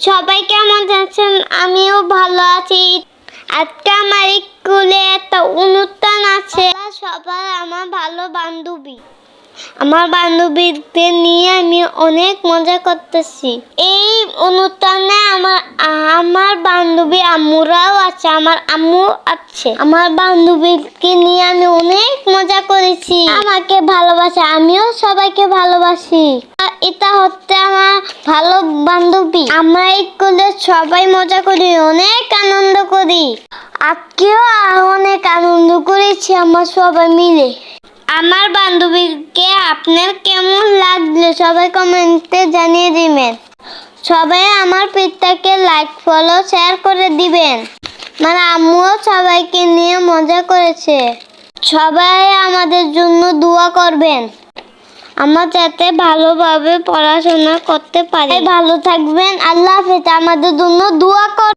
সবাই কেমন আছেন? আমিও ভালো আছি। আজকে আমার স্কুলে একটা অনুষ্ঠান আছে। সবাই আমার ভালো বান্ধবী। আমার বান্ধবীদের নিয়ে আমি অনেক মজা করতেছি। এই অনুষ্ঠানে আমার আমার বান্ধবী আম্মুরাও আছে, আমার আম্মু আছে। আমার বান্ধবীকে নিয়ে আমি অনেক মজা করেছি। আমাকে ভালোবাসে, আমিও সবাইকে ভালোবাসি। এটা হচ্ছে আমার ভালো বান্ধবী। আমরা স্কুলে সবাই মজা করি, অনেক আনন্দ করি। আজকেও অনেক আনন্দ করেছি আমরা সবাই মিলে। আমার বান্ধবীকে আপনার কেমন লাগল সবাই কমেন্টে জানিয়ে দিবেন। সবাই আমার পেজটাকে লাইক ফলো শেয়ার করে দিবেন। মানে আম্মুও সবাইকে নিয়ে মজা করেছে। সবাই আমাদের জন্য দোয়া করবেন। আমরা যাতে ভালোভাবে পড়াশোনা করতে পারি। ভালো থাকবেন। আল্লাহ হাফেজ। আমাদের জন্য দোয়া কর